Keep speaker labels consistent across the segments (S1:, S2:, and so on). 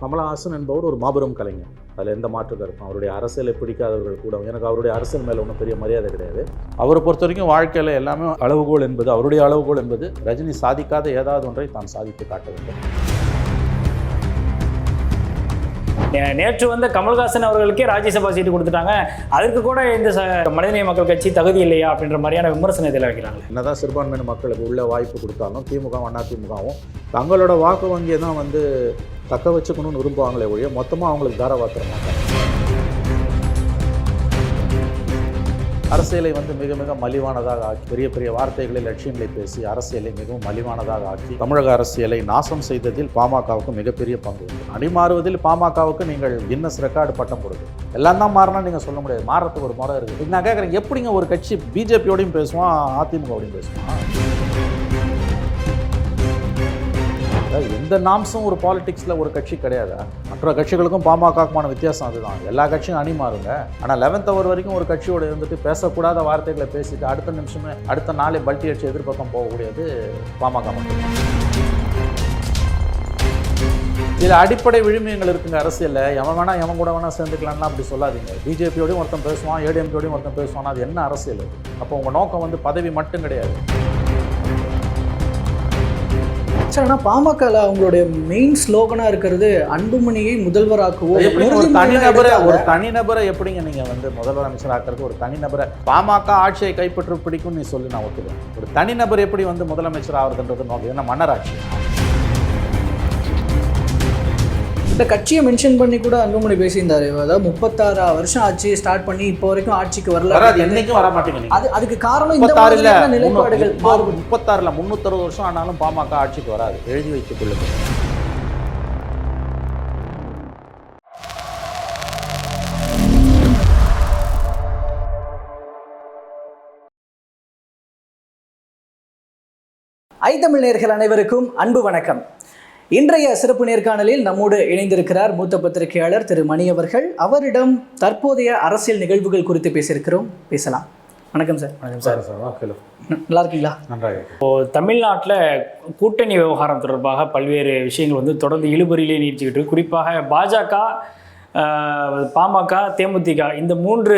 S1: கமலஹாசன் என்பவர் ஒரு மாபெரும் கலைஞர். அதில் எந்த மாற்று கருத்தும். அவருடைய அரசியலை பிடிக்காதவர்கள் கூட எனக்கு அவருடைய அரசியல் மேலே ஒன்றும் பெரிய மரியாதை கிடையாது. அவரை பொறுத்த வரைக்கும் வாழ்க்கையில் எல்லாமே அளவுகோல் என்பது அவருடைய அளவுகோல் என்பது ரஜினி சாதிக்காத ஏதாவது ஒன்றை தான் சாதித்து காட்ட வேண்டும்.
S2: நேற்று வந்த கமல்ஹாசன் அவர்களுக்கே ராஜ்யசபா சீட்டு கொடுத்துட்டாங்க. அதற்கு கூட இந்த ச- மனிதநேய மக்கள் கட்சி தகுதி இல்லையா அப்படின்ற மாதிரியான விமர்சனத்தில் வைக்கிறாங்க
S1: என்னதான் சிறுபான்மையின மக்களுக்கு உள்ள வாய்ப்பு கொடுத்தாலும் திமுக அண்ணா திமுகவும் தங்களோட வாக்கு வங்கியை தான் வந்து தக்க வச்சுக்கணும்னு விரும்புவாங்களே ஒழிய மொத்தமாக அவங்களுக்கு தாராவாத்திர மாட்டாங்க அரசியலை வந்து மிக மிக மலிவானதாக ஆக்கி பெரிய பெரிய வார்த்தைகளை லட்சியங்களை பேசி அரசியலை மிகவும் மலிவானதாக ஆக்கி தமிழக அரசியலை நாசம் செய்ததில் பாமகவுக்கு மிகப்பெரிய பங்கு உண்டு. அடிமாறுவதில் பாமகவுக்கு நீங்கள் கின்னஸ் ரெக்கார்டு பட்டம் கொடுக்கு எல்லாம் தான் மாறினா நீங்கள் சொல்ல முடியாது. மாறத்துக்கு ஒரு முறை இருக்குது நான் கேட்குறேன் எப்படிங்க ஒரு கட்சி பிஜேபியோடையும் பேசுவான் அதிமுகவோடையும் பேசுவான்? இந்த நாம்ஸும் ஒரு பாலிடிக்ஸில் ஒரு கட்சி கிடையாது? மற்ற கட்சிகளுக்கும் பாமகக்குமான வித்தியாசம் அதுதான். எல்லா கட்சியும் அணி மாறுங்க. ஆனால் லெவன்த் அவர் வரைக்கும் ஒரு கட்சியோட இருந்துட்டு பேசக்கூடாத வார்த்தைகளை பேசிட்டு அடுத்த நிமிஷமே அடுத்த நாளே பல்டி அடிச்சு எதிர்பக்கம் போகக்கூடியது பாமக மட்டும் இதில் அடிப்படை விழுமியங்கள் இருக்குங்க அரசியலில். எவன் வேணா எவன் கூட வேணா சேர்ந்துக்கலாம்லாம் அப்படி சொல்லாதீங்க. பிஜேபியோடையும் ஒருத்தன் பேசுவான் ஏடிஎம்கேயோடையும் ஒருத்தன் பேசுவான் அது என்ன அரசியல் அப்போ உங்கள் நோக்கம் வந்து பதவி மட்டும் கிடையாது.
S3: சார் ஆனால் பாமகல அவங்களுடைய மெயின் ஸ்லோகனா இருக்கிறது அன்புமணியை முதல்வராக்குவோம்.
S1: ஒரு தனிநபரை. ஒரு தனிநபரை எப்படிங்க நீங்க வந்து முதல்வர் அமைச்சர் ஆக்குறது ஒரு தனிநபரை பாமக ஆட்சியை கைப்பற்ற பிடிக்கும் நீ சொல்லி நான் ஒத்துக்கிறேன். ஒரு தனிநபர் எப்படி வந்து முதலமைச்சர் ஆகுறதுன்றது நோக்கம் என்ன மன்னராட்சி.
S3: இந்த கட்சியை மென்ஷன் பண்ணி கூட அன்புமணி பேசியிருந்தாரு. அதாவது முப்பத்தாறு வருஷம் ஆச்சு ஸ்டார்ட் பண்ணி இப்போ வரைக்கும் ஆட்சிக்கு வரல.
S1: என்னைக்கும் வர மாட்டீங்க நீங்க.
S3: அது அதுக்கு காரணம் இந்த நிலைப்பாடுகள்.
S1: முப்பத்தாறுல முன்னூத்தறுபது வருஷம் ஆனாலும் பாமக ஆட்சிக்கு வராது. எழுதி வைத்துக் கொள்ளுங்கள்.
S3: ஐ தமிழ் நேர்கள் அனைவருக்கும் அன்பு வணக்கம். இன்றைய சிறப்பு நேர்காணலில் நம்மோடு இணைந்திருக்கிறார் மூத்த பத்திரிகையாளர் திரு மணி அவர்கள். அவரிடம் தற்போதைய அரசியல் நிகழ்வுகள் குறித்து பேசியிருக்கிறோம். பேசலாம். வணக்கம் சார். வணக்கம் சார். நல்லா இருக்கீங்களா?
S1: நன்றாக இருக்கு.
S2: தமிழ்நாட்டில் கூட்டணி விவகாரம் தொடர்பாக பல்வேறு விஷயங்கள் வந்து தொடர்ந்து இழுபறியிலே நீடிச்சுக்கிட்டு இருக்கு. குறிப்பாக பாஜக பாமக தேமுதிக இந்த மூன்று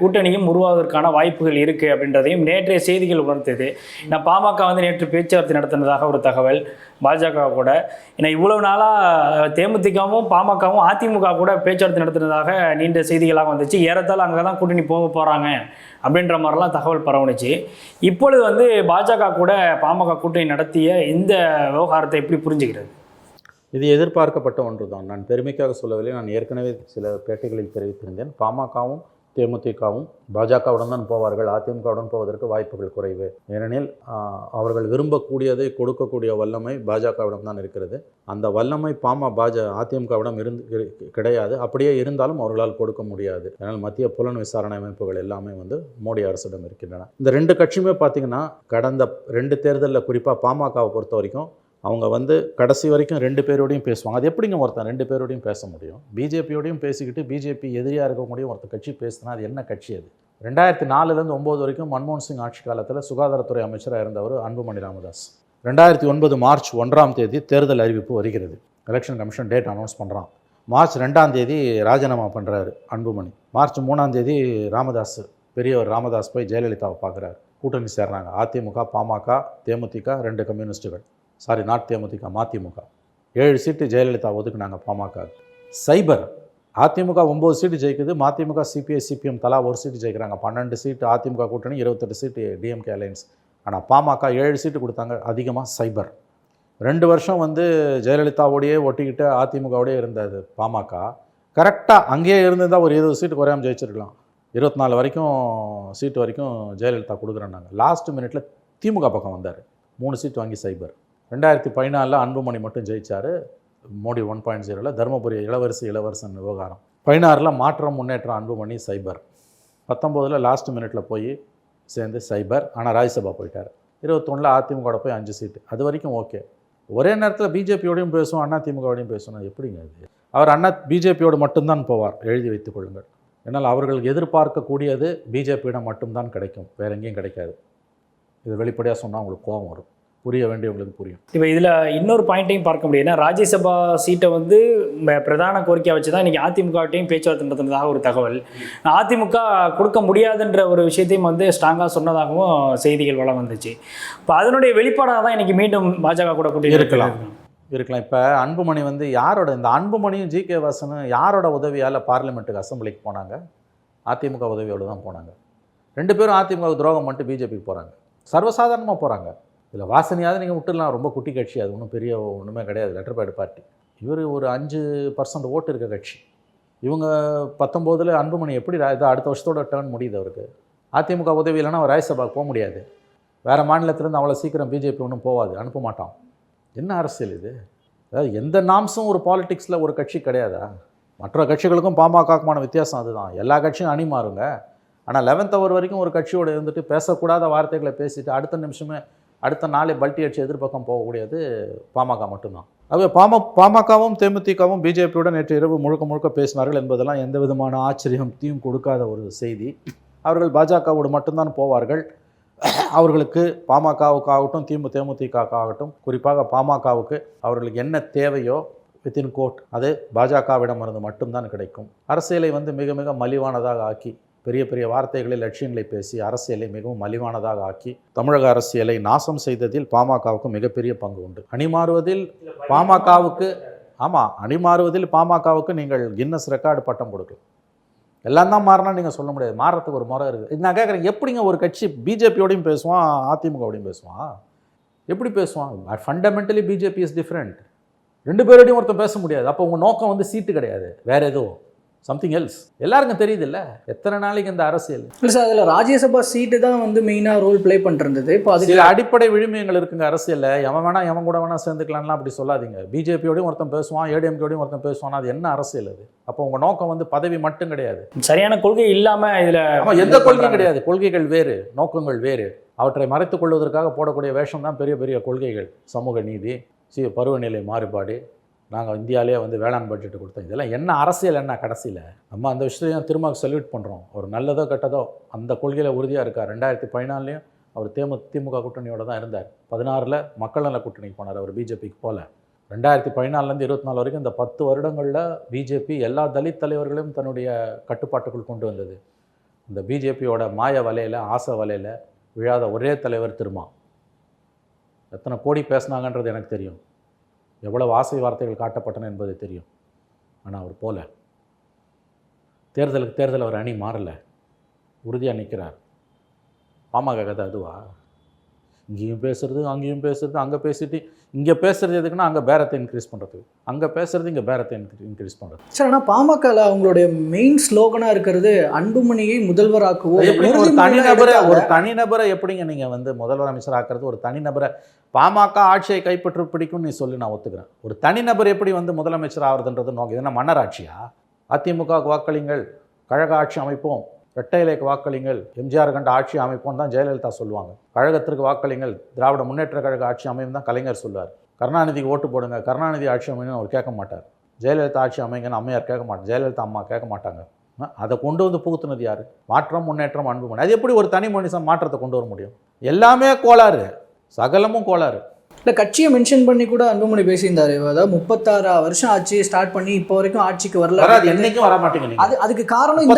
S2: கூட்டணியும் உருவாவதற்கான வாய்ப்புகள் இருக்குது அப்படின்றதையும் நேற்றைய செய்திகள் உணர்த்தது ஏன்னா பாமக வந்து நேற்று பேச்சுவார்த்தை நடத்தினதாக ஒரு தகவல் பாஜக கூட. ஏன்னா இவ்வளவு நாளாக தேமுதிகவும் பாமகவும் அதிமுக கூட பேச்சுவார்த்தை நடத்தினதாக நீண்ட செய்திகளாக வந்துச்சு. ஏறத்தால் அங்கே தான் கூட்டணி போக போகிறாங்க அப்படின்ற மாதிரிலாம் தகவல் பரவணுச்சு இப்பொழுது வந்து பாஜக கூட பாமக கூட்டணி நடத்திய இந்த விவகாரத்தை எப்படி புரிஞ்சுக்கிறது?
S1: இது எதிர்பார்க்கப்பட்ட ஒன்று தான் நான் பெருமைக்காக சொல்லவில்லை. நான் ஏற்கனவே சில பேட்டைகளில் தெரிவித்திருந்தேன். பாமகவும் தேமுதிகவும் பாஜகவுடன் தான் போவார்கள். அதிமுகவுடன் போவதற்கு வாய்ப்புகள் குறைவு. ஏனெனில் அவர்கள் விரும்பக்கூடியதை கொடுக்கக்கூடிய வல்லமை பாஜகவிடம் தான் இருக்கிறது. அந்த வல்லமை பாம பாஜ அதிமுகவிடம் இருந்து கிடையாது. அப்படியே இருந்தாலும் அவர்களால் கொடுக்க முடியாது. ஏனால் மத்திய புலன் விசாரணை அமைப்புகள் எல்லாமே வந்து மோடி அரசிடம் இருக்கின்றன. இந்த ரெண்டு கட்சியுமே பார்த்தீங்கன்னா கடந்த ரெண்டு தேர்தலில் குறிப்பாக பாமகவை பொறுத்த வரைக்கும் அவங்க வந்து கடைசி வரைக்கும் ரெண்டு பேரோடையும் பேசுவாங்க. அது எப்படிங்க ஒருத்தன் ரெண்டு பேரோடையும் பேச முடியும்? பிஜேபியோடையும் பேசிக்கிட்டு பிஜேபி எதிரியாக இருக்கக்கூடிய ஒருத்தர் கட்சி பேசுனா அது என்ன கட்சி அது? ரெண்டாயிரத்தி நாலுலேருந்து ஒம்பது வரைக்கும் மன்மோகன் சிங் ஆட்சி காலத்தில் சுகாதாரத்துறை அமைச்சராக இருந்தவர் அன்புமணி ராமதாஸ். ரெண்டாயிரத்தி ஒன்பது மார்ச் ஒன்றாம் தேதி தேர்தல் அறிவிப்பு வருகிறது. எலெக்ஷன் கமிஷன் டேட் அனௌன்ஸ் பண்ணுறான் மார்ச் ரெண்டாம் தேதி ராஜினாமா பண்ணுறாரு அன்புமணி. மார்ச் மூணாம் தேதி ராமதாஸ் பெரியவர் ராமதாஸ் போய் ஜெயலலிதாவை பார்க்குறாரு. கூட்டணி சேர்றாங்க. அதிமுக பாமக தேமுதிக ரெண்டு கம்யூனிஸ்ட்டுகள் சாரி நாட் தேமுதிக மதிமுக. ஏழு சீட்டு ஜெயலலிதா ஒதுக்குனாங்க பாமக. சைபர். அதிமுக ஒம்பது சீட்டு ஜெயிக்குது. மதிமுக சிபிஐ சிபிஎம் தலா ஒரு சீட்டு ஜெயிக்கிறாங்க. பன்னெண்டு சீட்டு அதிமுக கூட்டணி இருபத்தெட்டு சீட்டு டிஎம்கே அலையன்ஸ் ஆனால் பாமக ஏழு சீட்டு கொடுத்தாங்க. அதிகமாக சைபர். ரெண்டு வருஷம் வந்து ஜெயலலிதாவோடையே ஒட்டிக்கிட்டு அதிமுகவோடையே இருந்தது பாமக. கரெக்டாக அங்கேயே இருந்திருந்தால் ஒரு இருபது சீட்டு குறையாம ஜெயிச்சிருக்கலாம். இருபத்தி நாலு வரைக்கும் சீட்டு வரைக்கும் ஜெயலலிதா கொடுக்குறேன்னாங்க. லாஸ்ட் மினிட்ல திமுக பக்கம் வந்தார். மூணு சீட் வாங்கி சைபர். ரெண்டாயிரத்தி பதினாலில் அன்புமணி மட்டும் ஜெயிச்சார். மோடி ஒன் பாயிண்ட் ஜீரோவில் தருமபுரி இளவரசி இளவரசன் விவகாரம். பதினாறில் மாற்றம் முன்னேற்றம் அன்புமணி சைபர். பத்தொம்போதில் லாஸ்ட் மினிட்ல போய் சேர்ந்து சைபர் ஆனால் ராஜ்யசபா போயிட்டார். இருபத்தொன்னில் அதிமுக போய் அஞ்சு சீட்டு. அது வரைக்கும் ஓகே. ஒரே நேரத்தில் பிஜேபியோடையும் பேசுவோம் அண்ணா திமுகவோடையும் பேசணும் எப்படிங்க இது? அவர் அண்ணா பிஜேபியோடு மட்டும்தான் போவார் எழுதி வைத்துக் கொள்ளுங்கள். என்னால் அவர்கள் எதிர்பார்க்கக்கூடியது பிஜேபியிடம் மட்டும்தான் கிடைக்கும் வேற எங்கேயும் கிடைக்காது. இது வெளிப்படையாக சொன்னால் உங்களுக்கு கோபம் வரும். புரிய வேண்டியவங்களுக்கு புரியும்.
S2: இப்போ இதில் இன்னொரு பாயிண்ட்டையும் பார்க்க முடியுதுன்னா ராஜ்யசபா சீட்டை வந்து பிரதான கோரிக்கையாக வச்சு தான் இன்றைக்கி அதிமுகட்டையும் பேச்சுவார்த்தை நடத்துனதாக ஒரு தகவல். அதிமுக கொடுக்க முடியாதுன்ற ஒரு விஷயத்தையும் வந்து ஸ்ட்ராங்காக சொன்னதாகவும் செய்திகள் வளம் வந்துச்சு. இப்போ அதனுடைய வெளிப்பாடாக தான் இன்றைக்கி மீண்டும் பாஜக கூட கூட்டணி
S1: இருக்கலாம். இருக்கலாம். இப்போ அன்புமணி வந்து யாரோட இந்த அன்புமணியும் ஜி கே வாசனும் யாரோட உதவியால் பார்லிமெண்ட்டுக்கு அசம்பிளிக்கு போனாங்க? அதிமுக உதவியோடு தான் போனாங்க. ரெண்டு பேரும் அதிமுக துரோகம் பண்ணிட்டு பிஜேபிக்கு போகிறாங்க சர்வசாதாரணமாக போகிறாங்க இதில் வாசனையாவது நீங்கள் விட்டுடலாம். ரொம்ப குட்டி கட்சி அது ஒன்றும் பெரிய ஒன்றுமே கிடையாது. லெட்டர் பேடு பார்ட்டி இவர் ஒரு அஞ்சு பர்சன்ட் ஓட்டு இருக்க கட்சி. இவங்க பத்தொம்போதில் அன்புமணி எப்படி இதை இது அடுத்த வருஷத்தோட டேர்ன் முடியுது அவருக்கு. அதிமுக உதவி இல்லைன்னா அவர் ராஜ்யசபாவுக்கு போக முடியாது. வேறு மாநிலத்திலேருந்து அவ்வளோ சீக்கிரம் பிஜேபி ஒன்றும் போகாது அனுப்ப மாட்டான். என்ன அரசியல் இது? அதாவது எந்த நாம்ஸும் ஒரு பாலிட்டிக்ஸில் ஒரு கட்சி கிடையாதா? மற்ற கட்சிகளுக்கும் பாமகக்குமான வித்தியாசம் அதுதான். எல்லா கட்சியும் அணி மாறுங்க. ஆனால் லெவன்த் அவர் வரைக்கும் ஒரு கட்சியோட இருந்துட்டு பேசக்கூடாத வார்த்தைகளை பேசிட்டு அடுத்த நிமிஷமே அடுத்த நாளே பல்டி அடிச்சு எதிர்பக்கம் போகக்கூடியது பாமக மட்டும்தான். ஆகவே பாம பாமகவும் தேமுதிகவும் பிஜேபியுடன் நேற்று இரவு முழுக்க முழுக்க பேசினார்கள் என்பதெல்லாம் எந்த விதமான ஆச்சரியத்தையும் கொடுக்காத ஒரு செய்தி. அவர்கள் பாஜகவோடு மட்டும்தான் போவார்கள். அவர்களுக்கு பாமகவுக்காகட்டும் திமு தேமுதிகவுக்காகட்டும் குறிப்பாக பாமகவுக்கு அவர்களுக்கு என்ன தேவையோ வித்தின் கோட் அது பாஜகவிடமிருந்து மட்டும்தான் கிடைக்கும். அரசியலை வந்து மிக மிக மலிவானதாக ஆக்கி பெரிய பெரிய வார்த்தைகளை லட்சியங்களை பேசி அரசியலை மிகவும் மலிவானதாக ஆக்கி தமிழக அரசியலை நாசம் செய்ததில் பாமகவுக்கு மிகப்பெரிய பங்கு உண்டு. அணிமாறுவதில் பாமகவுக்கு ஆமாம் அணிமாறுவதில் பாமகவுக்கு நீங்கள் கின்னஸ் ரெக்கார்டு பட்டம் கொடுக்கலாம். எல்லாம் தான் மாறினா நீங்கள் சொல்ல முடியாது. மாறத்துக்கு ஒரு முறை இருக்குது நான் கேட்குறேன் எப்படிங்க ஒரு கட்சி பிஜேபியோடையும் பேசுவான் அதிமுகவோடையும் பேசுவான்? எப்படி பேசுவான்? ஃபண்டமெண்டலி பிஜேபி இஸ் டிஃப்ரெண்ட் ரெண்டு பேரோடையும் ஒருத்தன் பேச முடியாது. அப்போ உங்கள் நோக்கம் வந்து சீட்டு கிடையாது. வேறு எதுவும். சம்திங் எல்ஸ் எல்லாருக்கும் தெரியுது இல்லை எத்தனை நாளைக்கு இந்த அரசியல்?
S3: இல்லை சார் அதில் ராஜ்யசபா சீட்டு தான் வந்து மெயினாக ரோல் ப்ளே பண்ணிருந்தது இப்போ
S1: சில அடிப்படை விழுமியங்கள் இருக்குங்க அரசியலில். எவன் வேணா எவன் கூட வேணா சேர்ந்துக்கலாம்லாம் அப்படி சொல்லாதீங்க. பிஜேபியோடையும் ஒருத்தன் பேசுவான் ஏடிஎம்கேடையும் ஒருத்தன் பேசுவான். அது என்ன அரசியல் அது? அப்போ உங்கள் நோக்கம் வந்து பதவி மட்டும் கிடையாது.
S2: சரியான கொள்கை இல்லாமல் இதில்
S1: எந்த கொள்கையும் கிடையாது. கொள்கைகள் வேறு நோக்கங்கள் வேறு. அவற்றை மறைத்துக் கொள்வதற்காக போடக்கூடிய வேஷம் தான் பெரிய பெரிய கொள்கைகள். சமூக நீதி சி பருவநிலை மாறுபாடு நாங்கள் இந்தியாவிலே வந்து வேளாண் பட்ஜெட் கொடுத்தோம். இதெல்லாம் என்ன அரசியல் என்ன கடைசியில்? நம்ம அந்த விஷயத்தையும் திரும்ப சல்யூட் பண்ணுறோம் ஒரு நல்லதோ கெட்டதோ அந்த கொள்கையில் உறுதியாக இருக்கார். ரெண்டாயிரத்தி பதினாலையும் அவர் தேமு திமுக கூட்டணியோட தான் இருந்தார். பதினாறில் மக்கள் நல கூட்டணிக்கு போனார் அவர் பிஜேபிக்கு போல. ரெண்டாயிரத்தி பதினாலேருந்து இருபத்தி நாலு வரைக்கும் இந்த பத்து வருடங்களில் பிஜேபி எல்லா தலித் தலைவர்களையும் தன்னுடைய கட்டுப்பாட்டுக்குள் கொண்டு வந்தது. இந்த பிஜேபியோட மாய வலையில் ஆசை வலையில் விழாத ஒரே தலைவர் திருமா. எத்தனை கோடி பேசுனாங்கன்றது எனக்கு தெரியும். எவ்வளவு ஆசை வார்த்தைகள் காட்டப்பட்டன என்பது தெரியும். ஆனால் அவர் போல. தேர்தலுக்கு தேர்தல் அவர் அணி மாறலை. உறுதியாக நிற்கிறார் பாமக கதை அதுவா? இங்கேயும் பேசுறது அங்கேயும் பேசுறது அங்கே பேசிட்டு இங்கே பேசுறது எதுக்குன்னா அங்கே பேரத்தை இன்க்ரீஸ் பண்ணுறதுக்கு அங்கே பேசுறது இங்கே பேரத்தை இன்க்ரீஸ் பண்ணுறது
S3: சார் ஆனால் பாமகல அவங்களுடைய மெயின் ஸ்லோகனாக இருக்கிறது அன்புமணியை முதல்வராக்குவோம்.
S1: ஒரு தனிநபரை. ஒரு தனிநபரை எப்படிங்க நீங்கள் வந்து முதல்வர் அமைச்சர் ஆக்குறது? ஒரு தனிநபரை பாமக ஆட்சியை கைப்பற்ற பிடிக்கும் நீ சொல்லி நான் ஒத்துக்கிறேன். ஒரு தனிநபர் எப்படி வந்து முதலமைச்சர் ஆகுறதுன்றது நோக்கி இது என்ன மன்னராட்சியா? அதிமுகவுக்கு வாக்களிங்கள் கழக ஆட்சி அமைப்போம். இரட்டை இலைக்கு வாக்களிங்கள். எம்ஜிஆர் கண்ட ஆட்சி அமைப்போம் தான் ஜெயலலிதா சொல்லுவாங்க. கழகத்திற்கு வாக்களிங்கள். திராவிட முன்னேற்ற கழக ஆட்சி அமையும் தான் கலைஞர் சொல்லுவார். கருணாநிதிக்கு ஓட்டு போடுங்க. கருணாநிதி ஆட்சி அமைன்னு அவர் கேட்க மாட்டார். ஜெயலலிதா ஆட்சி அமைங்கன்னு அம்மையார் கேட்க மாட்டார் ஜெயலலிதா அம்மா கேட்க மாட்டாங்க. அதை கொண்டு வந்து புகுத்துனது யார்? மாற்றம் முன்னேற்றம் அன்பு அது எப்படி ஒரு தனி மனுஷன் மாற்றத்தை கொண்டு வர முடியும்? எல்லாமே கோளாறு. சகலமும் கோளாறு.
S3: இல்லை கட்சியை மென்ஷன் பண்ணி கூட அன்புமணி பேசியிருந்தாரு. அதாவது முப்பத்தாறு வருஷம் ஆச்சு ஸ்டார்ட் பண்ணி இப்போ வரைக்கும் ஆட்சிக்கு வரல.
S1: வராது என்னைக்கும் வர மாட்டேங்க நீங்க.
S3: அது அதுக்கு காரணம் இந்த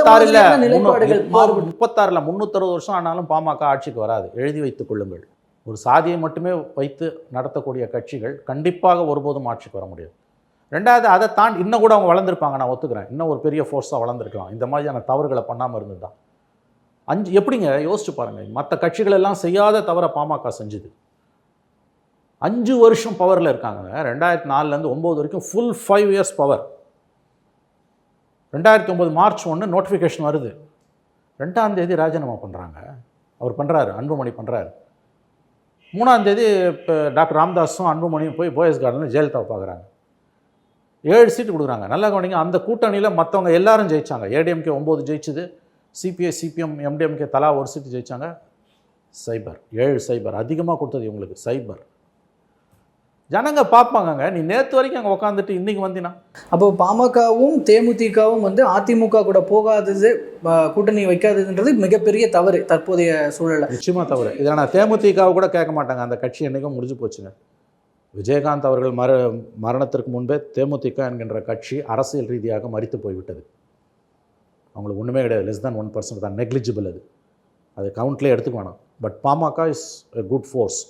S3: நிலைப்பாடுகள்
S1: முப்பத்தாறுல முன்னூத்தறுபது வருஷம் ஆனாலும் பாமக ஆட்சிக்கு வராது. எழுதி வைத்துக் கொள்ளுங்கள். ஒரு சாதியை மட்டுமே வைத்து நடத்தக்கூடிய கட்சிகள் கண்டிப்பாக ஒருபோதும் ஆட்சிக்கு வர முடியாது. ரெண்டாவது அதை தாண்டி இன்னும் கூட அவங்க வளர்ந்துருப்பாங்க நான் ஒத்துக்கிறேன். இன்னும் ஒரு பெரிய ஃபோர்ஸாக வளர்ந்துருக்கலாம். இந்த மாதிரியான தவறுகளை பண்ணாமல் இருந்தது தான் அஞ்சு எப்படிங்க? யோசிச்சு பாருங்க. மற்ற கட்சிகள் எல்லாம் செய்யாத தவிர பாமக செஞ்சுது. அஞ்சு வருஷம் பவரில் இருக்காங்க. ரெண்டாயிரத்தி நாலுலேருந்து ஒம்பது வரைக்கும் ஃபுல் ஃபைவ் இயர்ஸ் பவர் ரெண்டாயிரத்தி ஒம்பது மார்ச் ஒன்று நோட்டிஃபிகேஷன் வருது. ரெண்டாம் தேதி ராஜினாமா பண்ணுறாங்க அவர் பண்ணுறாரு அன்புமணி பண்ணுறாரு மூணாந்தேதி இப்போ டாக்டர் ராம்தாஸும் அன்புமணியும் போய் போயஸ் கார்டனில் ஜெயலலிதாவை பார்க்குறாங்க ஏழு சீட்டு கொடுக்குறாங்க. நல்லா கவனிங்க அந்த கூட்டணியில் மற்றவங்க எல்லாரும் ஜெயிச்சாங்க. ஏடிஎம்கே ஒம்பது ஜெயிச்சுது. சிபிஐ சிபிஎம் எம்டிஎம்கே தலா ஒரு சீட்டு ஜெயிச்சாங்க. சைபர் ஏழு சைபர். அதிகமாக கொடுத்தது இவங்களுக்கு சைபர். ஜனங்க பார்ப்பாங்கங்க. நீ நேற்று வரைக்கும் அங்கே உட்காந்துட்டு இன்னைக்கு வந்தினா.
S3: அப்போ பாமகவும் தேமுதிகவும் வந்து அதிமுக கூட போகாதது கூட்டணி வைக்காததுன்றது மிகப்பெரிய தவறு தற்போதைய சூழல்ல.
S1: நிச்சயமாக தவறு. இதை நான் தேமுதிகவை கூட கேட்க மாட்டாங்க. அந்த கட்சி என்றைக்கும் முடிஞ்சு போச்சுங்க. விஜயகாந்த் அவர்கள் மர மரணத்திற்கு முன்பே தேமுதிக என்கின்ற கட்சி அரசியல் ரீதியாக மறித்து போய்விட்டது. அவங்களுக்கு ஒன்றுமே கிடையாது. லெஸ் than ஒன் பர்சன்ட் தான். நெக்லிஜிபிள் அது. அது கவுண்ட்லேயே எடுத்துக்க வேணாம். But PMK is a good force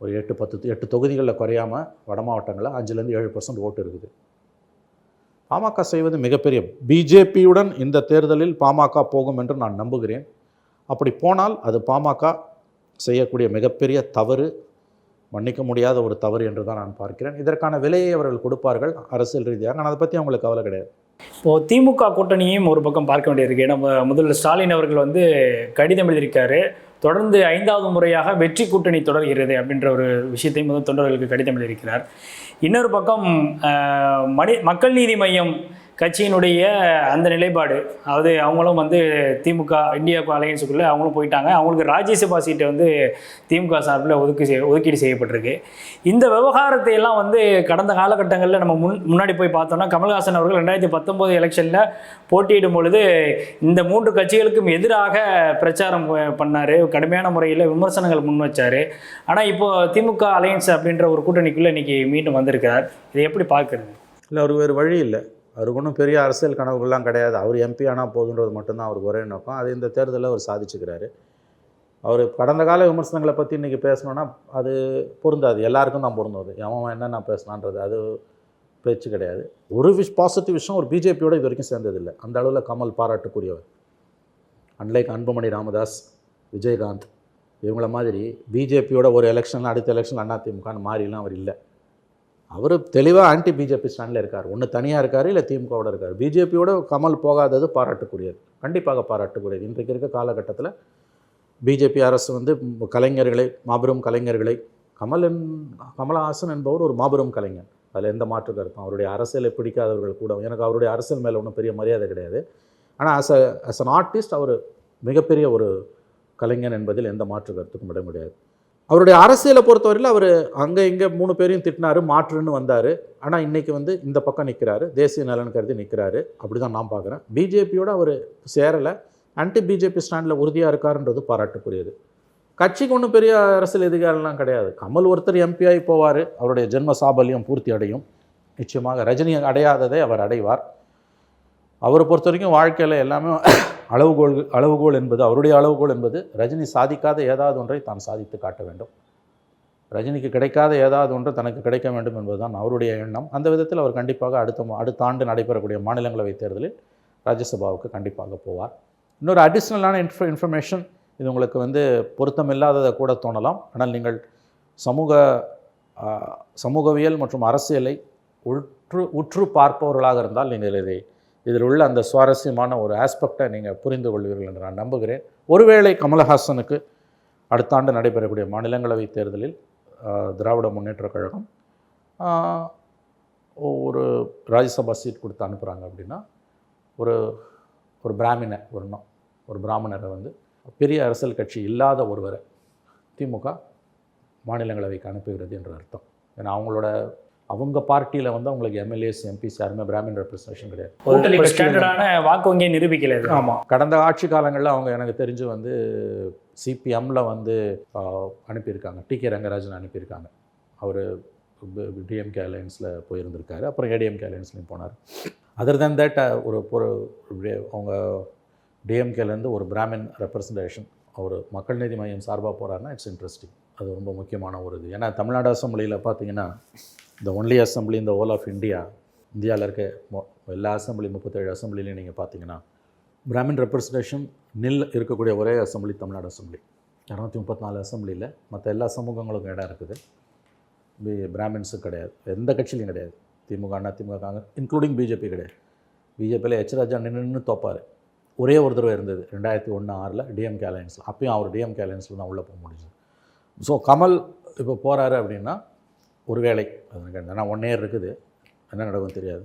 S1: ஒரு எட்டு பத்து எட்டு தொகுதிகளில் குறையாமல் வட மாவட்டங்களில் அஞ்சுலேருந்து ஏழு பர்சன்ட் ஓட்டு இருக்குது. பாமக செய்வது மிகப்பெரிய பிஜேபியுடன் இந்த தேர்தலில் பாமக போகும் என்று நான் நம்புகிறேன். அப்படி போனால் அது பாமக செய்யக்கூடிய மிகப்பெரிய தவறு மன்னிக்க முடியாத ஒரு தவறு என்று தான் நான் பார்க்கிறேன். இதற்கான விலையை அவர்கள் கொடுப்பார்கள் அரசியல் ரீதியாக. ஆனால் அதை பற்றி அவங்களுக்கு கவலை கிடையாது.
S2: இப்போ திமுக கூட்டணியும் ஒரு பக்கம் பார்க்க வேண்டியிருக்கு. நம்ம முதல்ல ஸ்டாலின் அவர்கள் வந்து கடிதம் எழுதியிருக்காரு. தொடர்ந்து ஐந்தாவது முறையாக வெற்றி கூட்டணி தொடர்கிறது அப்படின்ற ஒரு விஷயத்தை முதல் தொண்டர்களுக்கு கடிதம் எழுதியிருக்கிறார். இன்னொரு பக்கம் ஆஹ், மனி மக்கள் நீதி மையம் கட்சியினுடைய அந்த நிலைப்பாடு அதாவது அவங்களும் வந்து திமுக இந்தியா அலையன்ஸுக்குள்ளே அவங்களும் போயிட்டாங்க. அவங்களுக்கு ராஜ்யசபா சீட்டை வந்து திமுக சார்பில் ஒதுக்கு செய்- ஒதுக்கீடு செய்யப்பட்டிருக்கு. இந்த விவகாரத்தை எல்லாம் வந்து கடந்த காலகட்டங்களில் நம்ம முன் முன்னாடி போய் பார்த்தோம்னா கமல்ஹாசன் அவர்கள் ரெண்டாயிரத்தி பத்தொம்போது எலெக்ஷனில் போட்டியிடும் பொழுது இந்த மூன்று கட்சிகளுக்கும் எதிராக பிரச்சாரம் பண்ணார். கடுமையான முறையில் விமர்சனங்கள் முன் வச்சார். ஆனால் இப்போது திமுக அலையன்ஸ் அப்படின்ற ஒரு கூட்டணிக்குள்ளே இன்னைக்கு மீண்டும் வந்திருக்கிறார். இதை எப்படி பார்க்குறது?
S1: இல்லை ஒரு வேறு வழி இல்லை. அவருக்கு ஒன்றும் பெரிய அரசியல் கனவுகள்லாம் கிடையாது. அவர் எம்பி ஆனால் போதுன்றது மட்டும்தான் அவருக்கு ஒரே நோக்கம். அது இந்த தேர்தலில் அவர் சாதிச்சுக்கிறாரு. அவர் கடந்த கால விமர்சனங்களை பற்றி இன்றைக்கி பேசணுன்னா அது பொருந்தாது. எல்லாருக்கும் தான் பொருந்தது எவன் என்னென்ன பேசலான்றது அது பேச்சு கிடையாது. ஒரு விஷ் பாசிட்டிவ் விஷயம் ஒரு பிஜேபியோட இது வரைக்கும் சேர்ந்ததில்லை. அந்த அளவில் கமல் பாராட்டுக்குரியவர். அன்லைக் அன்புமணி ராமதாஸ் விஜயகாந்த் இவங்கள மாதிரி பிஜேபியோட ஒரு எலெக்ஷன் அடுத்த எலெக்ஷன் அதிமுகன்னு மாறிலாம் அவர் இல்லை. அவர் தெளிவாக ஆன்டி பிஜேபி ஸ்டாண்டில் இருக்கார். ஒன்று தனியாக இருக்கார் இல்லை திமுகவோட இருக்கார். பிஜேபியோட கமல் போகாதது பாராட்டுக்குரியது. கண்டிப்பாக பாராட்டுக்குரியது. இன்றைக்கு இருக்க காலகட்டத்தில் பிஜேபி அரசு வந்து கலைஞர்களை மாபெரும் கலைஞர்களை கமலன் கமலஹாசன் என்பவர் ஒரு மாபெரும் கலைஞர். அதில் எந்த மாற்று கருத்தும். அவருடைய அரசியலை பிடிக்காதவர்கள் கூட எனக்கு அவருடைய அரசியல் மேலே ஒன்றும் பெரிய மரியாதை கிடையாது. ஆனால் as a as an artist அவர் மிகப்பெரிய ஒரு கலைஞன் என்பதில் எந்த மாற்று கருத்துக்கும் விட முடியாது அவருடைய அரசியலை பொறுத்தவரையில் அவர் அங்கே இங்கே மூணு பேரையும் திட்டினார் மாற்றுன்னு வந்தார். ஆனால் இன்றைக்கி வந்து இந்த பக்கம் நிற்கிறாரு தேசிய நலன் கருதி நிற்கிறாரு அப்படி தான் நான் பார்க்குறேன். பிஜேபியோட அவர் சேரலை. ஆன்டி பிஜேபி ஸ்டாண்டில் உறுதியாக இருக்காருன்றது பாராட்டுக்குரியது. கட்சிக்கு ஒன்றும் பெரிய அரசியல் அதிகாரம்லாம் கிடையாது. கமல் ஒருத்தர் எம்பியாகி போவார். அவருடைய ஜென்ம சாபல்யம் பூர்த்தி அடையும். நிச்சயமாக ரஜினி அடையாததை அவர் அடைவார். அவரை பொறுத்த வரைக்கும் வாழ்க்கையில் எல்லாமே அளவுகோல் அளவுகோல் என்பது அவருடைய அளவுகோல் என்பது ரஜினி சாதிக்காத ஏதாவது ஒன்றை தான் சாதித்து காட்ட வேண்டும். ரஜினிக்கு கிடைக்காத ஏதாவது ஒன்று தனக்கு கிடைக்க வேண்டும் என்பதுதான் அவருடைய எண்ணம். அந்த விதத்தில் அவர் கண்டிப்பாக அடுத்த அடுத்த ஆண்டு நடைபெறக்கூடிய மாநிலங்களவை தேர்தலில் ராஜ்யசபாவுக்கு கண்டிப்பாக போவார். இன்னொரு அடிஷ்னலான இன்ஃப இன்ஃபர்மேஷன் இது உங்களுக்கு வந்து பொருத்தமில்லாததை கூட தோணலாம். ஆனால் நீங்கள் சமூக சமூகவியல் மற்றும் அரசியலை உற்று உற்று பார்ப்பவர்களாக இருந்தால் நீங்கள் இதை இதில் உள்ள அந்த சுவாரஸ்யமான ஒரு ஆஸ்பெக்டை நீங்கள் புரிந்து கொள்வீர்கள் என்று நான் நம்புகிறேன். ஒருவேளை கமலஹாசனுக்கு அடுத்த ஆண்டு நடைபெறக்கூடிய மாநிலங்களவை தேர்தலில் திராவிட முன்னேற்றக் கழகம் ஒரு ராஜ்யசபா சீட் கொடுத்து அனுப்புகிறாங்க அப்படின்னா ஒரு ஒரு பிராமண வரணும் ஒரு பிராமணரை வந்து பெரிய அரசியல் கட்சி இல்லாத ஒருவரை திமுக மாநிலங்களவைக்கு அனுப்புகிறது என்ற அர்த்தம். ஏன்னா அவங்களோட அவங்க பார்ட்டியில் வந்து அவங்களுக்கு எம்எல்ஏஸ் எம்பிஸ் யாருமே பிராமின் ரெப்ரஸன்டேஷன் கிடையாது.
S2: ஸ்டாண்டர்டான வாக்கு வங்கியை நிரூபிக்கல.
S1: ஆமாம் கடந்த ஆட்சி காலங்களில் அவங்க எனக்கு தெரிஞ்சு வந்து சிபிஎம்மில் வந்து அனுப்பியிருக்காங்க. டி கே ரங்கராஜன் அனுப்பியிருக்காங்க. அவர் டிஎம்கே அலையன்ஸில் போயிருந்திருக்காரு. அப்புறம் ஏடிஎம்கே அலையன்ஸ்லையும் போனார். அதர் தேன் தட் ஒரு ஒரு அவங்க டிஎம்கேலேருந்து ஒரு பிராமின் ரெப்ரசன்டேஷன் அவர் மக்கள் நீதி மையம் சார்பாக போகிறாருன்னா இட்ஸ் இன்ட்ரெஸ்டிங் அது ரொம்ப முக்கியமான ஒரு இது. ஏன்னா தமிழ்நாடு அசம்பிளியில் பார்த்தீங்கன்னா இந்த ஒன்லி அசம்பிளி இந்த ஓல் ஆஃப் இந்தியா இந்தியாவில் இருக்க எல்லா அசம்பிளி முப்பத்தேழு அசம்பிளிலையும் நீங்கள் பார்த்தீங்கன்னா பிராமின் ரெப்ரசன்டேஷன் நில் இருக்கக்கூடிய ஒரே அசம்பிளி தமிழ்நாடு அசம்பிளி. இரநூத்தி முப்பத்தி நாலு அசம்பிளியில் மற்ற எல்லா சமூகங்களுக்கும் இடம் இருக்குது. பி பிராமின்ஸும் கிடையாது. எந்த கட்சியிலையும் கிடையாது. திமுக அண்ணா திமுக காங்கிரஸ் இன்க்ளூடிங் பிஜேபி கிடையாது. பிஜேபியில் எச் ராஜா நின்று நின்று தோப்பார். ஒரே ஒரு தடவை இருந்தது. ரெண்டாயிரத்தி ஒன்று ஆறில் டிஎம்கே அலையன்ஸில் அப்பயும் அவர் டிஎம்கே அலையன்ஸில் தான் உள்ளே போக முடிஞ்சது. ஸோ கமல் இப்போ போகிறாரு அப்படின்னா ஒருவேளை அது எனக்கு ஏன்னா ஒன் இயர் இருக்குது. என்ன நடக்கும் தெரியாது.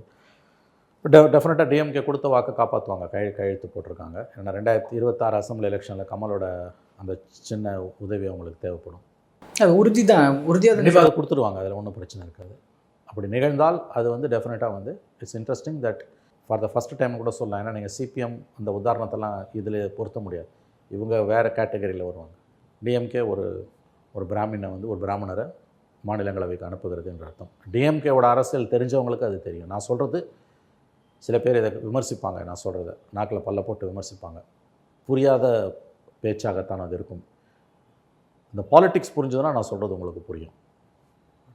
S1: டெ டெஃபினட்டாக டிஎம்கே கொடுத்த வாக்கை காப்பாற்றுவாங்க கை கையெழுத்து போட்டிருக்காங்க. ஏன்னா ரெண்டாயிரத்தி இருபத்தாறு அசம்பிளி எலெக்ஷனில் கமலோட அந்த சின்ன உதவி அவங்களுக்கு தேவைப்படும்.
S3: அது உறுதி தான். உறுதியாக
S1: கண்டிப்பாக அதை கொடுத்துருவாங்க. அதில் ஒன்றும் பிரச்சனை இருக்காது. அப்படி நிகழ்ந்தால் அது வந்து டெஃபினட்டாக வந்து it's interesting that for the first time கூட சொல்லலாம். ஏன்னா நீங்கள் சிபிஎம் அந்த உதாரணத்தெல்லாம் இதில் பொருத்த முடியாது. இவங்க வேறு கேட்டகரியில் வருவாங்க. டிஎம்கே ஒரு ஒரு பிராமினை வந்து ஒரு பிராமணரை மாநிலங்களவைக்கு அனுப்புகிறது என்ற அர்த்தம். டிஎம்கேவோட அரசியல் தெரிஞ்சவங்களுக்கு அது தெரியும். நான் சொல்கிறது சில பேர் இதை விமர்சிப்பாங்க நான் சொல்கிறத நாக்கில் பல்ல போட்டு விமர்சிப்பாங்க. புரியாத பேச்சாகத்தான் அது இருக்கும். இந்த பாலிட்டிக்ஸ் புரிஞ்சதுன்னா நான் சொல்கிறது உங்களுக்கு புரியும்.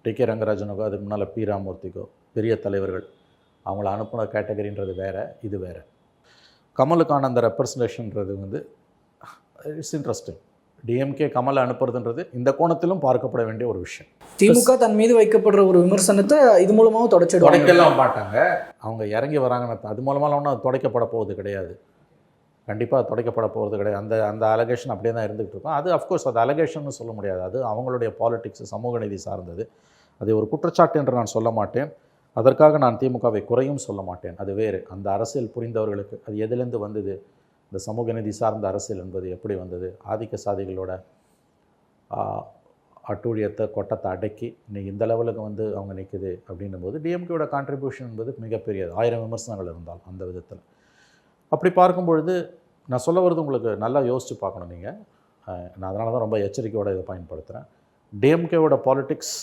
S1: டி கே ரங்கராஜனுக்கோ அதுக்கு முன்னால் பி ராமூர்த்திக்கோ பெரிய தலைவர்கள் அவங்கள அனுப்புன கேட்டகரின்றது வேறு இது வேறு. கமலுக்கான அந்த ரெப்ரசன்டேஷன்ன்றது வந்து இட்ஸ் இன்ட்ரெஸ்டிங் டிஎம்கே கமலை அனுப்புறதுன்றது இந்த கோணத்திலும் பார்க்கப்பட வேண்டிய ஒரு விஷயம்.
S3: திமுக தன் மீது வைக்கப்படுற ஒரு விமர்சனத்தை இது மூலமாகவும் தொடச்சிடுவாங்க.
S1: துடைக்கலாம் மாட்டாங்க. அவங்க இறங்கி வராங்கன்னு அது மூலமாக ஒன்றும் துடைக்கப்பட போவது கிடையாது. கண்டிப்பாக துடைக்கப்பட போகிறது கிடையாது. அந்த அந்த அலகேஷன் அப்படியே தான் இருந்துகிட்டு இருக்கும். அது அஃப்கோர்ஸ் அது அலகேஷன் சொல்ல முடியாது. அது அவங்களுடைய பாலிடிக்ஸ் சமூக நீதி சார்ந்தது. அதை ஒரு குற்றச்சாட்டு என்று நான் சொல்ல மாட்டேன். அதற்காக நான் திமுகவை குறையும் சொல்ல மாட்டேன். அது வேறு. அந்த அரசியல் புரிந்தவர்களுக்கு அது எதிலிருந்து வந்தது? இந்த சமூக நிதி சார்ந்த அரசியல் என்பது எப்படி வந்தது? ஆதிக்க சாதிகளோட அட்டூழியத்தை கொட்டத்தை அடக்கி இன்னைக்கு இந்த லெவலுக்கு வந்து அவங்க நிற்குது அப்படின்னும் போது டிஎம்கேயோட கான்ட்ரிபியூஷன் என்பது மிகப்பெரியது. ஆயிரம் விமர்சனங்கள் இருந்தால் அந்த விதத்தில். அப்படி பார்க்கும் பொழுது நான் சொல்ல வருது உங்களுக்கு நல்லா யோசித்து பார்க்கணும் நீங்கள் நான் அதனால தான் ரொம்ப எச்சரிக்கையோடு இதை பயன்படுத்துகிறேன் டிஎம்கேவோட பாலிட்டிக்ஸ்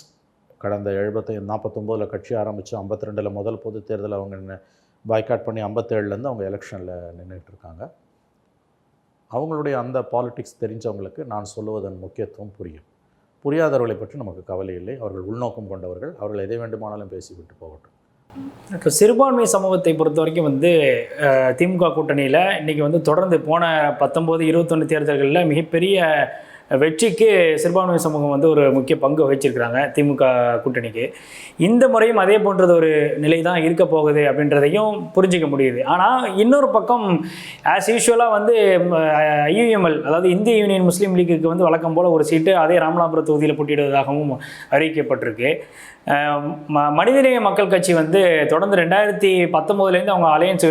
S1: கடந்த எழுபத்தி நாற்பத்தொம்போதில் கட்சி ஆரம்பித்து ஐம்பத்தி ரெண்டில் முதல் பொது தேர்தல் அவங்க பாய்காட் பண்ணி ஐம்பத்தேழுலேருந்து அவங்க எலெக்ஷனில் நின்றுட்டு இருக்காங்க. அவங்களுடைய அந்த பாலிட்டிக்ஸ் தெரிஞ்சவங்களுக்கு நான் சொல்லுவதன் முக்கியத்துவம் புரியும். புரியாதவர்களை பற்றி நமக்கு கவலை இல்லை. அவர்கள் உள்நோக்கம் கொண்டவர்கள். அவர்கள் எதை வேண்டுமானாலும் பேசிவிட்டு போகட்டும்.
S2: இப்போ சிறுபான்மை சமூகத்தை பொறுத்த வரைக்கும் வந்து திமுக கூட்டணியில் இன்றைக்கி வந்து தொடர்ந்து போன பத்தொம்போது இருபத்தொன்று தேர்தல்களில் மிகப்பெரிய வெற்றிக்கு சிறுபான்மை சமூகம் வந்து ஒரு முக்கிய பங்கு வகிச்சிருக்கிறாங்க திமுக கூட்டணிக்கு. இந்த முறையும் அதே போன்றது ஒரு நிலை தான் இருக்க போகுது அப்படின்றதையும் புரிஞ்சிக்க முடியுது. ஆனால் இன்னொரு பக்கம் ஆஸ் யூஷுவலாக வந்து ஐயுஎம்எல் அதாவது இந்திய யூனியன் முஸ்லீம் லீக்குக்கு வந்து வழக்கம் போல் ஒரு சீட்டு அதே ராமநாதபுரம் தொகுதியில் போட்டியிடுவதாகவும் அறிவிக்கப்பட்டிருக்கு. ம மனிதநேய மக்கள் கட்சி வந்து தொடர்ந்து ரெண்டாயிரத்தி பத்தொம்போதுலேருந்து அவங்க அலையன்ஸ்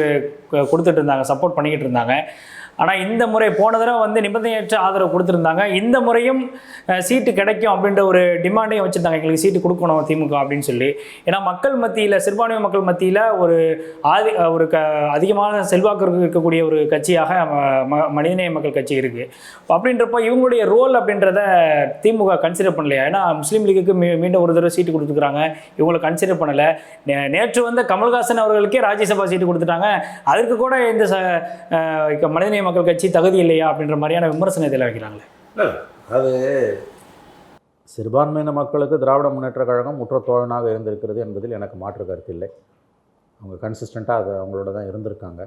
S2: கொடுத்துட்டு இருந்தாங்க சப்போர்ட் பண்ணிக்கிட்டு இருந்தாங்க. ஆனால் இந்த முறை போன தடவை வந்து நிபந்தனையற்ற ஆதரவு கொடுத்துருந்தாங்க. இந்த முறையும் சீட்டு கிடைக்கும் அப்படின்ற ஒரு டிமாண்டையும் வச்சுருந்தாங்க. எங்களுக்கு சீட்டு கொடுக்கணும் திமுக அப்படின்னு சொல்லி. ஏன்னா மக்கள் மத்தியில் சிறுபான்மை மக்கள் மத்தியில் ஒரு ஆதி ஒரு க அதிகமான செல்வாக்கு இருக்கக்கூடிய ஒரு கட்சியாக ம- ம- மனிதநேய மக்கள் கட்சி இருக்குது அப்படின்றப்போ இவங்களுடைய ரோல் அப்படின்றத திமுக கன்சிடர் பண்ணலையா? ஏன்னா முஸ்லீம் லீக்குக்கு மீ மீண்டும் ஒரு தடவை சீட்டு கொடுத்துருக்காங்க இவங்களை கன்சிடர் பண்ணலை. நே- நேற்று வந்த கமல்ஹாசன் அவர்களுக்கே ராஜ்யசபா சீட்டு கொடுத்துட்டாங்க. அதுக்கு கூட இந்த ச மனிதநேய மக்கள் கட்சி தகுதி இல்லையா அப்படின்ற மாதிரியான விமர்சனத்தில் வைக்கிறாங்களே.
S1: அது சிறுபான்மையின மக்களுக்கு திராவிட முன்னேற்றக் கழகம் முற்ற தோழனாக இருந்திருக்கிறது என்பதில் எனக்கு மாற்று கருத்து இல்லை. அவங்க கன்சிஸ்டண்ட்டாக அது அவங்களோட தான் இருந்திருக்காங்க.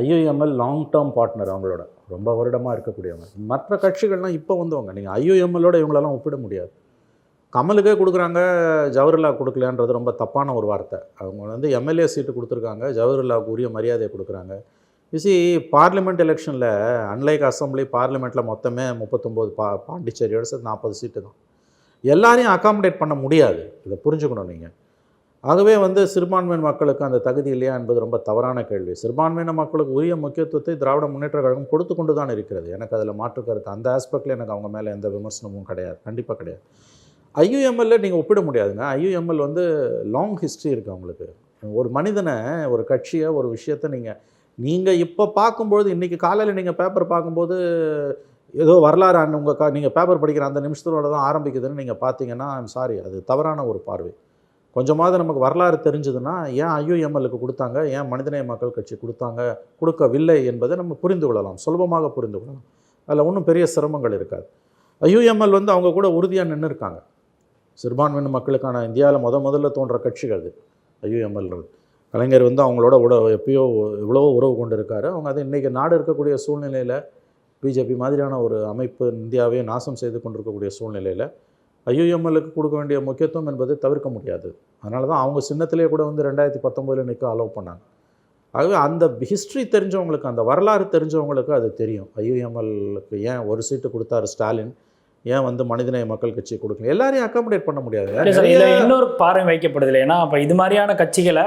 S1: ஐயுஎம்எல் லாங் டேர்ம் பார்ட்னர் அவங்களோட. ரொம்ப வருடமாக இருக்கக்கூடியவங்க. மற்ற கட்சிகள்லாம் இப்போ வந்தவங்க. நீங்கள் ஐயுஎம்எல்லோட இவங்களெல்லாம் ஒப்பிட முடியாது. கமலுக்கே கொடுக்குறாங்க ஜவஹர்லா கொடுக்கலன்றது ரொம்ப தப்பான ஒரு வார்த்தை. அவங்க வந்து எம்எல்ஏ சீட்டு கொடுத்துருக்காங்க ஜவஹர்லாவுக்கு உரிய மரியாதையை கொடுக்குறாங்க. யூசி பார்லிமெண்ட் எலெக்ஷனில் அன்லைக் அசம்பிளி பார்லிமெண்ட்டில் மொத்தமே முப்பத்தொம்போது பா பாண்டிச்சேரியோட சேர்த்து நாற்பது சீட்டு தான். எல்லாரையும் அகாமடேட் பண்ண முடியாது. இதை புரிஞ்சுக்கணும் நீங்கள் ஆகவே வந்து சிறுபான்மையின மக்களுக்கு அந்த தகுதி இல்லையா என்பது ரொம்ப தவறான கேள்வி. சிறுபான்மையின மக்களுக்கு உரிய முக்கியத்துவத்தை திராவிட முன்னேற்ற கழகம் கொடுத்து கொண்டு தான் இருக்கிறது. எனக்கு அதில் மாற்று கருத்து. அந்த ஆஸ்பெக்டில் எனக்கு அவங்க மேலே எந்த விமர்சனமும் கிடையாது. கண்டிப்பாக கிடையாது. ஐயுஎம்எல்ல நீங்கள் ஒப்பிட முடியாதுங்க. ஐயுஎம்எல் வந்து லாங் ஹிஸ்ட்ரி இருக்குது அவங்களுக்கு. ஒரு மனிதனை ஒரு கட்சியை ஒரு விஷயத்தை நீங்கள் நீங்கள் இப்போ பார்க்கும்போது இன்றைக்கி காலையில் நீங்கள் பேப்பர் பார்க்கும்போது ஏதோ வரலாறு அண்ணன் உங்கள் கா நீங்கள் பேப்பர் படிக்கிற அந்த நிமிஷத்தோட தான் ஆரம்பிக்குதுன்னு நீங்கள் பார்த்தீங்கன்னா ஐம் சாரி அது தவறான ஒரு பார்வை. கொஞ்சமாவது நமக்கு வரலாறு தெரிஞ்சதுன்னா ஏன் ஐயுஎம்எல்லுக்கு கொடுத்தாங்க? ஏன் மனிதநேய மக்கள் கட்சி கொடுத்தாங்க? கொடுக்கவில்லை என்பதை நம்ம புரிந்து கொள்ளலாம். சுலபமாக புரிந்து கொள்ளலாம். அதில் ஒன்றும் பெரிய சிரமங்கள் இருக்காது. ஐயுஎம்எல் வந்து அவங்க கூட உறுதியாக நின்று இருக்காங்க சிறுபான்மையின மக்களுக்கான இந்தியாவில் முத முதல்ல தோன்ற கட்சிகள் அது ஐயுஎம்எல்ன்றது கலைஞர் வந்து அவங்களோட உட எப்பயோ எவ்வளவோ உறவு கொண்டு இருக்காரு அவங்க அது இன்றைக்கி நாடு இருக்கக்கூடிய சூழ்நிலையில் பிஜேபி மாதிரியான ஒரு அமைப்பு இந்தியாவே நாசம் செய்து கொண்டிருக்கக்கூடிய சூழ்நிலையில் ஐயுஎம்எல்லுக்கு கொடுக்க வேண்டிய முக்கியத்துவம் என்பது தவிர்க்க முடியாது. அதனால தான் அவங்க சின்னத்திலே கூட வந்து ரெண்டாயிரத்தி பத்தொம்போதில் நிற்க அலோவ் பண்ணாங்க. ஆகவே அந்த ஹிஸ்ட்ரி தெரிஞ்சவங்களுக்கு அந்த வரலாறு தெரிஞ்சவங்களுக்கு அது தெரியும். ஐயுஎம்எல்லுக்கு ஏன் ஒரு சீட்டு கொடுத்தாரு ஸ்டாலின்? ஏன் வந்து மனிதநேய மக்கள் கட்சி கொடுக்கல? எல்லாரையும் அக்காமடேட் பண்ண முடியாது.
S2: இதில் இன்னொரு பார்வை வைக்கப்படுது இல்லை ஏன்னா அப்போ இது மாதிரியான கட்சிகளை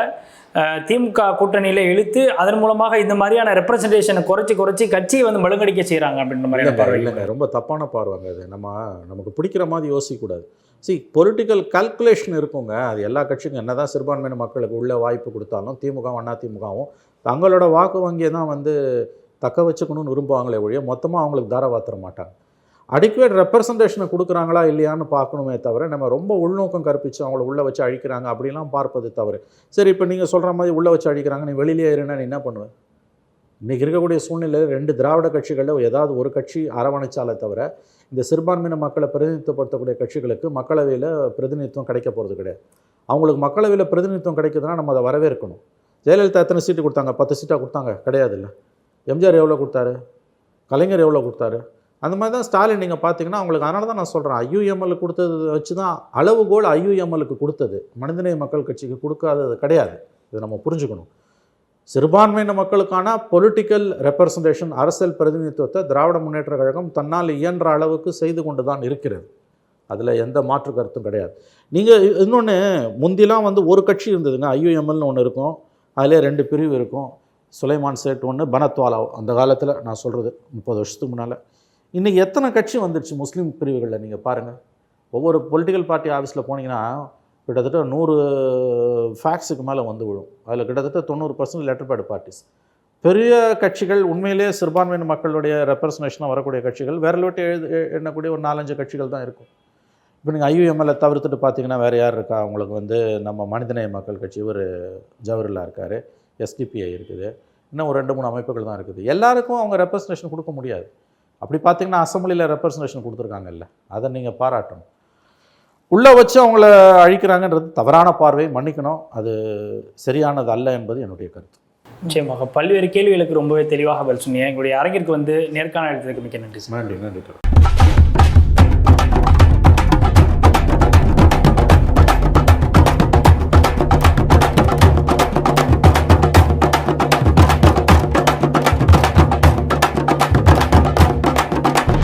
S2: திமுக கூட்டணியில் இழுத்து அதன் மூலமாக இந்த மாதிரியான ரெப்ரசன்டேஷனை குறைச்சி குறைச்சி கட்சியை வந்து மழுங்கடிக்க செய்கிறாங்க அப்படின்ற மாதிரியான
S1: இல்லைங்க
S2: பார்வை.
S1: இல்லைங்க ரொம்ப தப்பான பார்வைங்க அது. நம்ம நமக்கு பிடிக்கிற மாதிரி யோசிக்கக்கூடாது. சி பொலிட்டிக்கல் கல்குலேஷன் இருக்குங்க. அது எல்லா கட்சிக்கும் என்னதான் சிறுபான்மையின மக்களுக்கு உள்ள வாய்ப்பு கொடுத்தாலும் திமுகவும் அண்ணா திமுகவும் தங்களோட வாக்கு வங்கியை தான் வந்து தக்க வச்சுக்கணும்னு விரும்புவாங்களே ஒழிய மொத்தமாக அவங்களுக்கு தாரவாத்திர மாட்டாங்க. அடிக்குவேட் ரெப்ரசன்டேஷனை கொடுக்குறாங்களா இல்லையான்னு பார்க்கணுமே தவிர நம்ம ரொம்ப உள்நோக்கம் கற்பிச்சு அவங்கள உள்ளே வச்சு அழிக்கிறாங்க அப்படிலாம் பார்ப்பது தவறு. சரி இப்போ நீங்கள் சொல்கிற மாதிரி உள்ளே வச்சு அழிக்கிறாங்க நீ வெளியிலே இருன்னா நீ என்ன பண்ணுவேன் இன்றைக்கி இருக்கக்கூடிய சூழ்நிலையில் ரெண்டு திராவிட கட்சிகளில் ஏதாவது ஒரு கட்சி அரவணைச்சாலே தவிர இந்த சிறுபான்மையின மக்களை பிரதிநிதித்துவப்படுத்தக்கூடிய கட்சிகளுக்கு மக்களவையில் பிரதிநிதித்துவம் கிடைக்க போகிறது கிடையாது. அவங்களுக்கு மக்களவையில் பிரதிநிதித்துவம் கிடைக்குதுன்னா நம்ம அதை வரவேற்கணும். ஜெயலலிதா எத்தனை சீட்டு கொடுத்தாங்க? பத்து சீட்டாக கொடுத்தாங்க? கிடையாது இல்லை எம்ஜிஆர் எவ்வளோ கொடுத்தாரு? கலைஞர் எவ்வளோ கொடுத்தாரு? அந்த மாதிரி தான் ஸ்டாலின் நீங்கள் பார்த்தீங்கன்னா அவங்களுக்கு அதனால தான் நான் சொல்கிறேன் ஐயுஎம்எல் கொடுத்தது வச்சு தான் அளவுகோல் ஐயுஎம்எலுக்கு கொடுத்தது. மனிதநேய மக்கள் கட்சிக்கு கொடுக்காதது கிடையாது. இதை நம்ம புரிஞ்சுக்கணும். சிறுபான்மையின மக்களுக்கான பொலிட்டிக்கல் ரெப்ரசன்டேஷன் அரசியல் பிரதிநிதித்துவத்தை திராவிட முன்னேற்ற கழகம் தன்னால் இயன்ற அளவுக்கு செய்து கொண்டு தான் இருக்கிறது. அதில் எந்த மாற்று கருத்தும் கிடையாது. நீங்கள் இன்னொன்று முந்திலாம் வந்து ஒரு கட்சி இருந்ததுங்க. ஐயுஎம்எல்னு ஒன்று இருக்கும். அதிலே ரெண்டு பிரிவு இருக்கும். சுலைமான் சேட் ஒன்று பனத்வாலா. அந்த காலத்தில் நான் சொல்கிறது முப்பது வருஷத்துக்கு முன்னால். இன்றைக்கி எத்தனை கட்சி வந்துடுச்சு முஸ்லீம் பிரிவுகளில் நீங்கள் பாருங்கள் ஒவ்வொரு பொலிட்டிக்கல் பார்ட்டி ஆஃபீஸில் போனீங்கன்னா கிட்டத்தட்ட நூறு ஃபேக்ஸுக்கு மேலே வந்து விழும். அதில் கிட்டத்தட்ட தொண்ணூறு பர்சன்ட் லெட்டர் பேடு பார்ட்டிஸ் பெரிய கட்சிகள் உண்மையிலேயே சிறுபான்மையின மக்களுடைய ரெப்ரசன்டேஷனாக வரக்கூடிய கட்சிகள் விரல் விட்டு எழுது எண்ணக்கூடிய ஒரு நாலஞ்சு கட்சிகள் தான் இருக்கும். இப்போ நீங்கள் ஐயுஎம்எல்ஏ தவிர்த்துட்டு பார்த்தீங்கன்னா வேறு யார் இருக்கா? அவங்களுக்கு வந்து நம்ம மனிதநேய மக்கள் கட்சி ஒரு ஜவஹர்லா இருக்கார் எஸ்டிபிஐ இருக்குது. இன்னும் ஒரு ரெண்டு மூணு அமைப்புகள் தான் இருக்குது. எல்லாருக்கும் அவங்க ரெப்ரசன்டேஷன் கொடுக்க முடியாது. அப்படி பார்த்தீங்கன்னா அசம்பிளியில் ரெப்ரசன்டேஷன் கொடுத்துருக்காங்கல்ல அதை நீங்கள் பாராட்டணும். உள்ளே வச்சு அவங்கள அழிக்கிறாங்கன்றது தவறான பார்வை மன்னிக்கணும். அது சரியானது அல்ல என்பது என்னுடைய கருத்து.
S2: நிச்சயமாக. பல்வேறு கேள்விகளுக்கு ரொம்பவே தெளிவாக பதில் சொன்னீங்க. எங்களுடைய அரங்கிற்கு வந்து நேர்காணல் எடுத்ததுக்கு மிக்க நன்றி சார்.
S1: நன்றி நன்றி